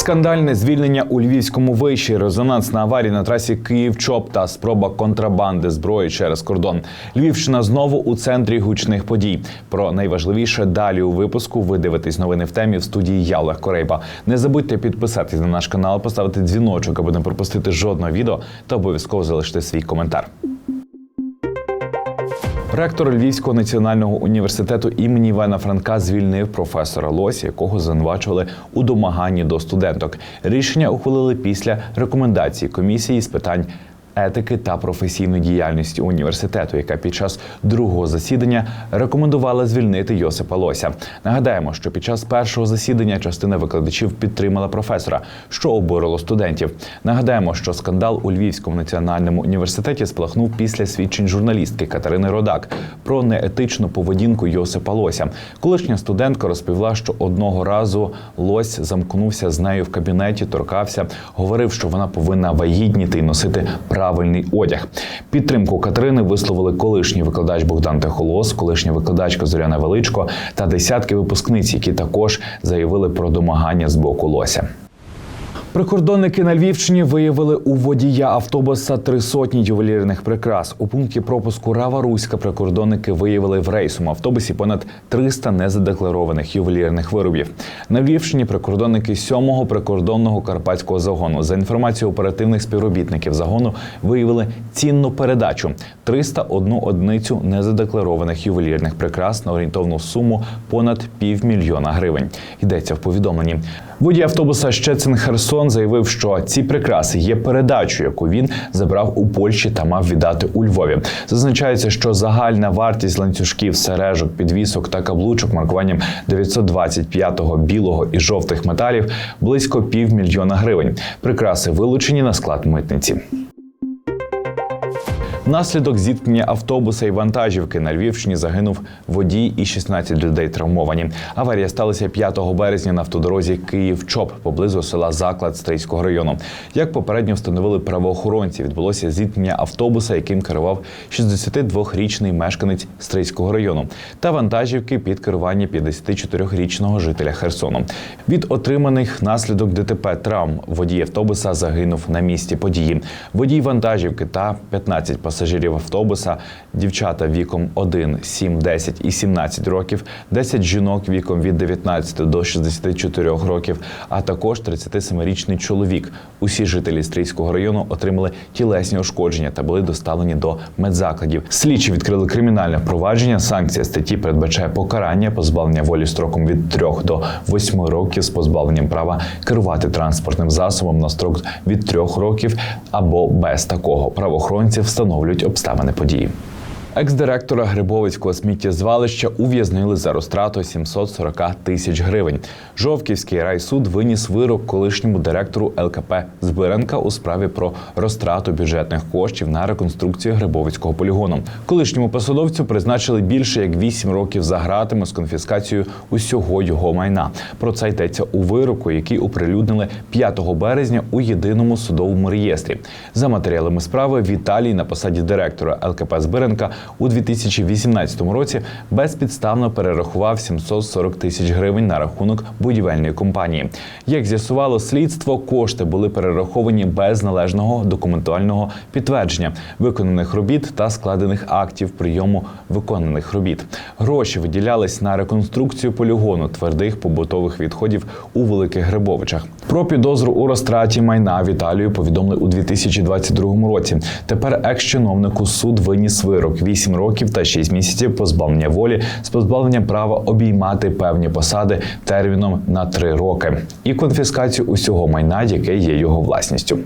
Скандальне звільнення у львівському виші, резонансна аварія на трасі Київ-Чоп та спроба контрабанди зброї через кордон. Львівщина знову у центрі гучних подій. Про найважливіше далі у випуску ви дивитесь новини в темі в студії Я Олег Корейба. Не забудьте підписатись на наш канал, поставити дзвіночок, аби не пропустити жодного відео та обов'язково залишити свій коментар. Ректор Львівського національного університету імені Івана Франка звільнив професора Лось, якого звинувачували у домаганні до студенток. Рішення ухвалили після рекомендації комісії з питань. Етики та професійної діяльності університету, яка під час другого засідання рекомендувала звільнити Йосипа Лося. Нагадаємо, що під час першого засідання частина викладачів підтримала професора, що обурило студентів. Нагадаємо, що скандал у Львівському національному університеті спалахнув після свідчень журналістки Катерини Родак про неетичну поведінку Йосипа Лося. Колишня студентка розповіла, що одного разу Лось замкнувся з нею в кабінеті, торкався, говорив, що вона повинна вагітніти і носити правильний одяг. Підтримку Катерини висловили колишній викладач Богдан Техолос, колишня викладачка Зоряна Величко та десятки випускниць, які також заявили про домагання з боку Лося. Прикордонники на Львівщині виявили у водія автобуса три сотні ювелірних прикрас. У пункті пропуску Рава Руська прикордонники виявили в рейсовому автобусі понад 300 незадекларованих ювелірних виробів. На Львівщині прикордонники 7-го прикордонного карпатського загону за інформацією оперативних співробітників загону виявили цінну передачу 301 одиницю незадекларованих ювелірних прикрас на орієнтовну суму понад півмільйона гривень. Йдеться в повідомленні. Водій автобуса Щецин Херсон заявив, що ці прикраси є передачу, яку він забрав у Польщі та мав віддати у Львові. Зазначається, що загальна вартість ланцюжків, сережок, підвісок та каблучок маркуванням 925-го білого і жовтих металів близько півмільйона гривень. Прикраси вилучені на склад митниці. Внаслідок зіткнення автобуса і вантажівки на Львівщині загинув водій і 16 людей травмовані. Аварія сталася 5 березня на автодорозі Київ-Чоп поблизу села Заклад Стрийського району. Як попередньо встановили правоохоронці, відбулося зіткнення автобуса, яким керував 62-річний мешканець Стрийського району, та вантажівки під керування 54-річного жителя Херсону. Від отриманих наслідок ДТП травм водій автобуса загинув на місці події. Водій вантажівки та 15 пасажирів автобуса, дівчата віком 1, 7, 10 і 17 років, 10 жінок віком від 19 до 64 років, а також 37-річний чоловік. Усі жителі Стрийського району отримали тілесні ушкодження та були доставлені до медзакладів. Слідчі відкрили кримінальне провадження. Санкція статті передбачає покарання позбавлення волі строком від 3 до 8 років з позбавленням права керувати транспортним засобом на строк від 3 років або без такого. Правоохоронці встановлюють обставини події. Екс-директора Грибовицького сміттєзвалища ув'язнили за розтрату 740 тисяч гривень. Жовківський райсуд виніс вирок колишньому директору ЛКП Збиренка у справі про розтрату бюджетних коштів на реконструкцію Грибовицького полігону. Колишньому посадовцю призначили більше як 8 років за гратами з конфіскацією усього його майна. Про це йдеться у вироку, який оприлюднили 5 березня у єдиному судовому реєстрі. За матеріалами справи Віталій на посаді директора ЛКП Збиренка у 2018 році безпідставно перерахував 740 тисяч гривень на рахунок будівельної компанії. Як з'ясувало слідство, кошти були перераховані без належного документального підтвердження виконаних робіт та складених актів прийому виконаних робіт. Гроші виділялись на реконструкцію полігону твердих побутових відходів у Великих Грибовичах. Про підозру у розтраті майна Віталію повідомили у 2022 році. Тепер екс-чиновнику суд виніс вирок 8 років та 6 місяців позбавлення волі з позбавленням права обіймати певні посади терміном на 3 роки і конфіскацію усього майна, яке є його власністю.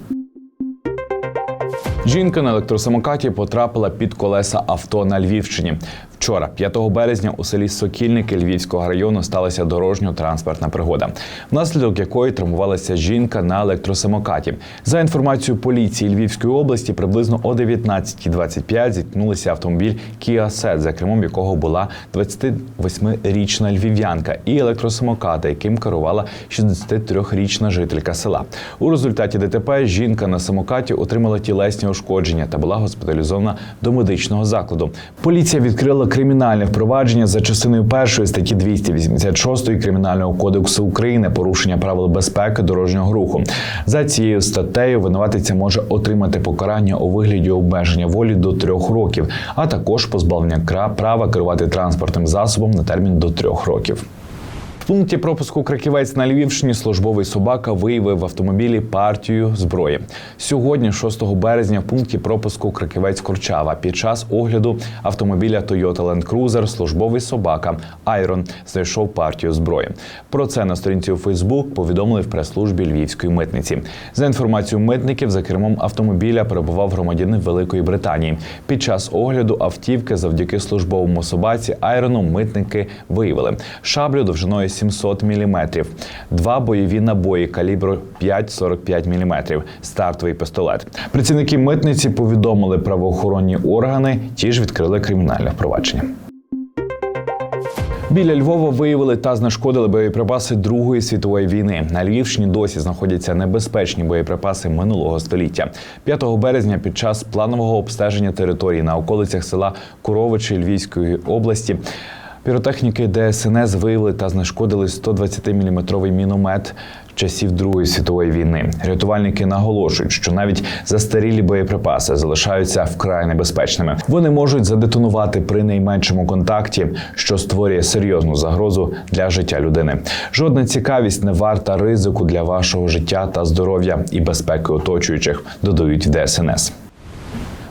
Жінка на електросамокаті потрапила під колеса авто на Львівщині. Вчора, 5 березня, у селі Сокільники Львівського району сталася дорожньо-транспортна пригода, внаслідок якої травмувалася жінка на електросамокаті. За інформацією поліції Львівської області, приблизно о 19.25 зіткнулися автомобіль Kia Ceed, за кермом якого була 28-річна львів'янка, і електросамоката, яким керувала 63-річна жителька села. У результаті ДТП жінка на самокаті отримала тілесні ушкодження та була госпіталізована до медичного закладу. Поліція відкрила кримінальне впровадження за частиною першої статті 286 Кримінального кодексу України порушення правил безпеки дорожнього руху. За цією статтею винуватиця може отримати покарання у вигляді обмеження волі до трьох років, а також позбавлення права керувати транспортним засобом на термін до трьох років. Пункті пропуску Краківець на Львівщині службовий собака виявив в автомобілі партію зброї. Сьогодні, 6 березня, в пункті пропуску Краківець Корчава під час огляду автомобіля Toyota Land Cruiser службовий собака Айрон знайшов партію зброї. Про це на сторінці у Фейсбук повідомили в прес-службі Львівської митниці. За інформацією митників, за кермом автомобіля перебував громадянин Великої Британії. Під час огляду автівки завдяки службовому собаці Айрону митники виявили шаблю довжиною 700 мм, два бойові набої калібру 5,45 мм, стартовий пістолет. Працівники митниці повідомили правоохоронні органи, ті ж відкрили кримінальне впровадження. Біля Львова виявили та знешкодили боєприпаси Другої світової війни. На Львівщині досі знаходяться небезпечні боєприпаси минулого століття. 5 березня під час планового обстеження території на околицях села Куровичі Львівської області. Піротехніки ДСНС виявили та знешкодили 120-мм міномет часів Другої світової війни. Рятувальники наголошують, що навіть застарілі боєприпаси залишаються вкрай небезпечними. Вони можуть задетонувати при найменшому контакті, що створює серйозну загрозу для життя людини. Жодна цікавість не варта ризику для вашого життя та здоров'я і безпеки оточуючих, додають в ДСНС.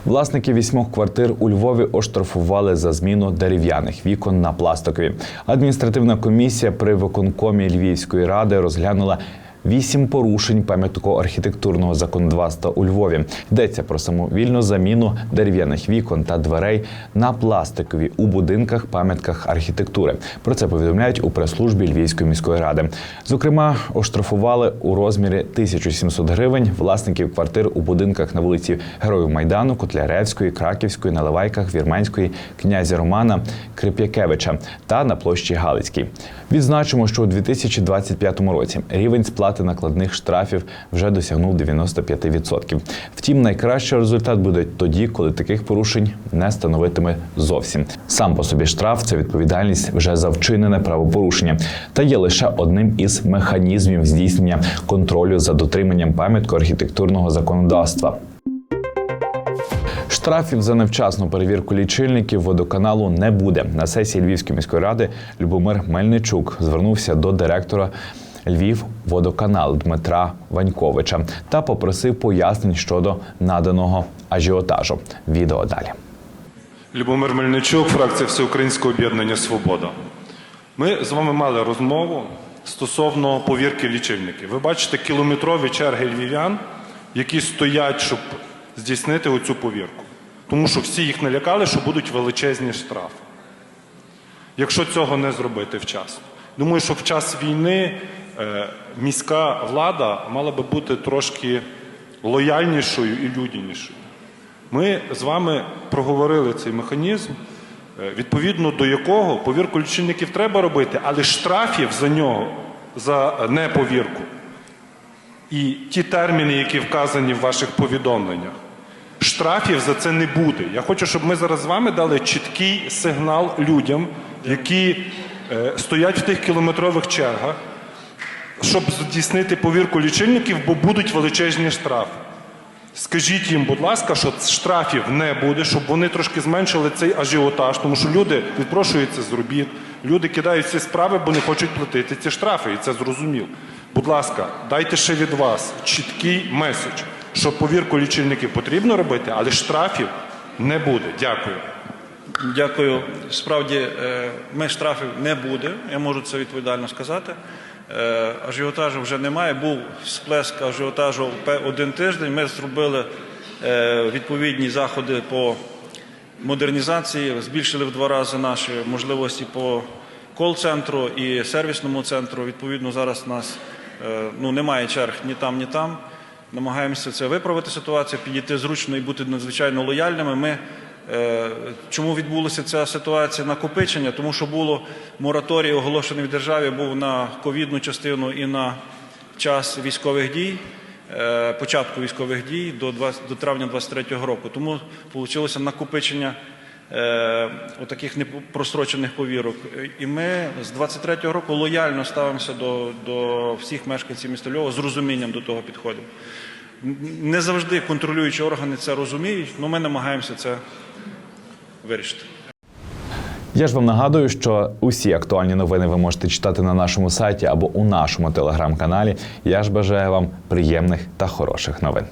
Власники вісьмох квартир у Львові оштрафували за зміну дерев'яних вікон на пластикові. Адміністративна комісія при виконкомі Львівської ради розглянула. Вісім порушень пам'ятко-архітектурного законодавства у Львові йдеться про самовільну заміну дерев'яних вікон та дверей на пластикові у будинках пам'ятках архітектури. Про це повідомляють у прес-службі Львівської міської ради. Зокрема, оштрафували у розмірі 1700 гривень власників квартир у будинках на вулиці Героїв Майдану, Котляревської, Краківської, Наливайках, Вірменської, князя Романа Крип'якевича та на площі Галицькій. Відзначимо, що у 2025 році рівень сплати накладних штрафів вже досягнув 95%. Втім, найкращий результат буде тоді, коли таких порушень не становитиме зовсім. Сам по собі штраф це відповідальність вже за вчинене правопорушення та є лише одним із механізмів здійснення контролю за дотриманням пам'ятку архітектурного законодавства. Штрафів за невчасну перевірку лічильників водоканалу не буде. На сесії Львівської міської ради Любомир Мельничук звернувся до директора Львів водоканал Дмитра Ваньковича та попросив пояснень щодо наданого ажіотажу. Відео далі. Любомир Мельничук, фракція Всеукраїнського об'єднання Свобода. Ми з вами мали розмову стосовно повірки лічильників. Ви бачите кілометрові черги львів'ян, які стоять, щоб здійснити оцю повірку. Тому що всі їх налякали, що будуть величезні штрафи. Якщо цього не зробити вчасно. Думаю, що в час війни міська влада мала би бути трошки лояльнішою і людянішою. Ми з вами проговорили цей механізм, е, відповідно до якого повірку лічильників треба робити, але штрафів за нього, за неповірку і ті терміни, які вказані в ваших повідомленнях, штрафів за це не буде. Я хочу, щоб ми зараз з вами дали чіткий сигнал людям, які е, стоять в тих кілометрових чергах, щоб здійснити повірку лічильників, бо будуть величезні штрафи. Скажіть їм, будь ласка, що штрафів не буде, щоб вони трошки зменшили цей ажіотаж, тому що люди відпрошуються з робіт, люди кидають ці справи, бо не хочуть платити ці штрафи, і це зрозуміло. Будь ласка, дайте ще від вас чіткий меседж, що повірку лічильників потрібно робити, але штрафів не буде. Дякую. Дякую. Справді, е, ми штрафів не буде, я можу це відповідально сказати. Е, Ажіотажу вже немає. Був сплеск ажіотажу один тиждень. Ми зробили е, відповідні заходи по модернізації, збільшили в два рази наші можливості по кол-центру і сервісному центру. Відповідно, зараз нас е, ну, немає черг ні там, ні там. Намагаємося це виправити ситуацію, підійти зручно і бути надзвичайно лояльними. Ми Чому відбулася ця ситуація накопичення? Тому що було мораторій оголошений в державі, був на ковідну частину і на час військових дій, е, початку військових дій до 20 до травня 23-го року. Тому вийшло накопичення е, отаких непрострочених повірок. І ми з 23-го року лояльно ставимося до, до всіх мешканців міста Львова з розумінням до того підходимо. Не завжди контролюючі органи це розуміють, але ми намагаємося це вирішити. Я ж вам нагадую, що усі актуальні новини ви можете читати на нашому сайті або у нашому телеграм-каналі. Я ж бажаю вам приємних та хороших новин.